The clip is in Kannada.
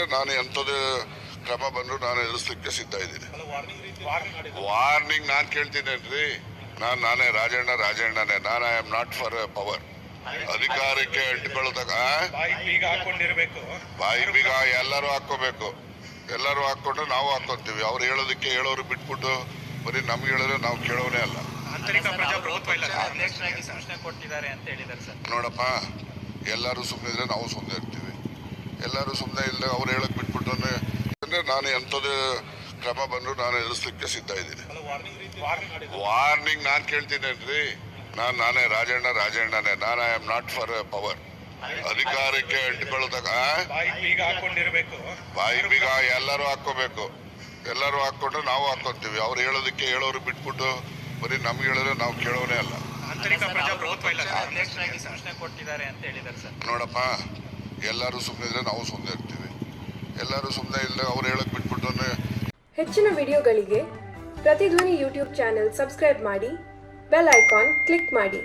ಯಾಕಂದ್ರೆ ನಾನು ಎಂಥದ್ದು ಕ್ರಮ ಬಂದ್ರು ನಾನು ಎದುರಿಸಲಿಕ್ಕೆ ಸಿದ್ಧ ಇದ್ದೀನಿ. ವಾರ್ನಿಂಗ್ ನಾನು ಕೇಳ್ತೀನೇನ್ರಿ ನಾನು ನಾನೇ ರಾಜಣ್ಣ ರಾಜಣ್ಣನೇ. ನಾನು I am not for power ಅಧಿಕಾರಕ್ಕೆ ಅಂಟಿಕೊಳ್ಳೋದಾಗ ಬಾಯಿ ಬೀಗ ಎಲ್ಲರೂ ಹಾಕೋಬೇಕು ಎಲ್ಲರೂ ಹಾಕೊಂಡು ನಾವು ಹಾಕೊಂತೀವಿ ಅವ್ರು ಹೇಳೋದಕ್ಕೆ ಹೇಳೋರು ಬಿಟ್ಬಿಟ್ಟು ಬರೀ ನಮ್ಗೆ ಹೇಳಿದ್ರೆ ನಾವು ಕೇಳೋನೇ ಅಲ್ಲ. ನೋಡಪ್ಪ ಎಲ್ಲರೂ ಸುಮ್ಮನಿದ್ರೆ ನಾವು ಸುಮ್ಮನೆ ಇರ್ತೀವಿ ಎಲ್ಲರೂ ಸುಮ್ಮನೆ ಇಲ್ಲ ಅವ್ರು ಹೇಳಕ್ ಬಿಟ್ಬಿಟ್ಟು ಅಂದ್ರೆ ನಾನು ಎಂಥದ್ದು ಕ್ರಮ ಬಂದ್ರು ನಾನು ಎದುರಿಸ್ಲಿಕ್ಕೆ ಸಿದ್ಧ ಇದ್ದೀನಿ. ವಾರ್ನಿಂಗ್ ನಾನು ಕೇಳ್ತೀನೇನ್ರಿ ನಾನು ನಾನೇ ರಾಜಣ್ಣ ರಾಜಣ್ಣನೇ. ನಾನು I am not for power ಅಧಿಕಾರಕ್ಕೆ ಅಂಟಿಕೊಳ್ಳೋದಾಗ ಬಾಯಿ ಬೀಗ ಎಲ್ಲರೂ ಹಾಕೋಬೇಕು ಎಲ್ಲರೂ ಹಾಕೊಂಡ್ರೆ ನಾವು ಹಾಕೊಂತೀವಿ ಅವ್ರು ಹೇಳೋದಕ್ಕೆ ಹೇಳೋರು ಬಿಟ್ಬಿಟ್ಟು ಬರೀ ನಮ್ಗೆ ಹೇಳಿದ್ರೆ ನಾವು ಕೇಳೋನೇ ಅಲ್ಲ. ನೋಡಪ್ಪ. ಎಲ್ಲರೂ ಸುಮ್ಮನೆ ಇದ್ರೆ ನಾವು ಸುಮ್ಮನೆ ಇರ್ತೀವಿ. ಎಲ್ಲರೂ ಸುಮ್ಮನೆ ಇಲ್ಲ ಅವ್ರು ಹೇಳಕ್ ಬಿಟ್ಬಿಟ್ಟು ಹೆಚ್ಚಿನ ವಿಡಿಯೋಗಳಿಗೆ ಪ್ರತಿಧ್ವನಿ ಯೂಟ್ಯೂಬ್ ಚಾನೆಲ್ ಸಬ್ಸ್ಕ್ರೈಬ್ ಮಾಡಿ, ಬೆಲ್ ಐಕಾನ್ ಕ್ಲಿಕ್ ಮಾಡಿ.